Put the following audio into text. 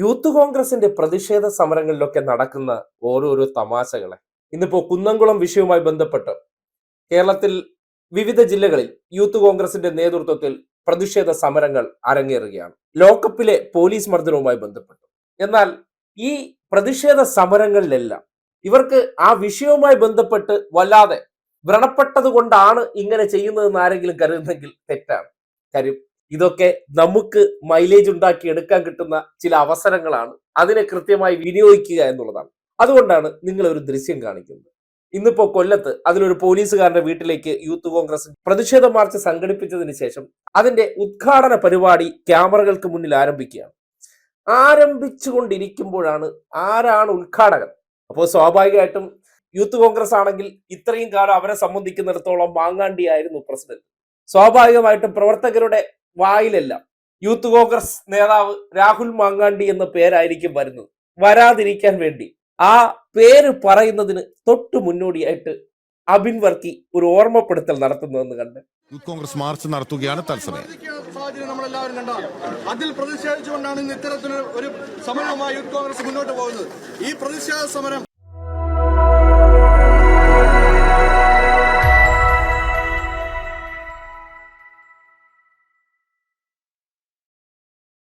Youth കോൺഗ്രസിന്റെ പ്രതിഷേധ സമരങ്ങളിലൊക്കെ നടക്കുന്ന ഓരോരോ തമാശകളെ. ഇന്നിപ്പോ കുന്നംകുളം വിഷയവുമായി ബന്ധപ്പെട്ട് കേരളത്തിൽ വിവിധ ജില്ലകളിൽ യൂത്ത് കോൺഗ്രസിന്റെ നേതൃത്വത്തിൽ പ്രതിഷേധ സമരങ്ങൾ അരങ്ങേറുകയാണ്. ലോക്കപ്പിലെ പോലീസ് മർദ്ദനവുമായി ബന്ധപ്പെട്ടു. എന്നാൽ ഈ പ്രതിഷേധ സമരങ്ങളിലെല്ലാം ഇവർക്ക് ആ വിഷയവുമായി ബന്ധപ്പെട്ട് വല്ലാതെ വ്രണപ്പെട്ടത് കൊണ്ടാണ് ഇങ്ങനെ ചെയ്യുന്നതെന്ന് ആരെങ്കിലും കരുതുന്നെങ്കിൽ തെറ്റാണ്. കാര്യം ഇതൊക്കെ നമുക്ക് മൈലേജ് ഉണ്ടാക്കി എടുക്കാൻ കിട്ടുന്ന ചില അവസരങ്ങളാണ്. അതിനെ കൃത്യമായി വിനിയോഗിക്കുക എന്നുള്ളതാണ്. അതുകൊണ്ടാണ് നിങ്ങൾ ഒരു ദൃശ്യം കാണിക്കുന്നത്. ഇന്നിപ്പോ കൊല്ലത്ത് അതിലൊരു പോലീസുകാരന്റെ വീട്ടിലേക്ക് യൂത്ത് കോൺഗ്രസ് പ്രതിഷേധ മാർച്ച് സംഘടിപ്പിച്ചതിന് ശേഷം അതിന്റെ ഉദ്ഘാടന പരിപാടി ക്യാമറകൾക്ക് മുന്നിൽ ആരംഭിക്കുകയാണ്. ആരംഭിച്ചുകൊണ്ടിരിക്കുമ്പോഴാണ് ആരാണ് ഉദ്ഘാടകൻ. അപ്പോൾ സ്വാഭാവികമായിട്ടും യൂത്ത് കോൺഗ്രസ് ആണെങ്കിൽ ഇത്രയും കാലം അവരെ സംബന്ധിക്കുന്നിടത്തോളം മാങ്ങാണ്ടിയായിരുന്നു പ്രസിഡന്റ്. സ്വാഭാവികമായിട്ടും പ്രവർത്തകരുടെ വായിലെല്ലാം യൂത്ത് കോൺഗ്രസ് നേതാവ് രാഹുൽ മാങ്ങാണ്ടി എന്ന പേരായിരിക്കും വരുന്നത്. വരാതിരിക്കാൻ വേണ്ടി. ആ പേര് പറയുന്നതിന് തൊട്ടു മുന്നോടിയായിട്ട് അബിൻ വർക്കി ഒരു ഓർമ്മപ്പെടുത്തൽ നടത്തുന്നതെന്ന് കണ്ട്. യൂത്ത് കോൺഗ്രസ് മാർച്ച് നടത്തുകയാണ് തത്സമയം. സാഹചര്യം നമ്മളെല്ലാവരും അതിൽ പ്രതിഷേധിച്ചുകൊണ്ടാണ് ഇന്ന് ഇത്തരത്തിലൊരു ഒരു സമരവുമായി യൂത്ത് കോൺഗ്രസ് മുന്നോട്ട് പോകുന്നത്. ഈ പ്രതിഷേധ സമരം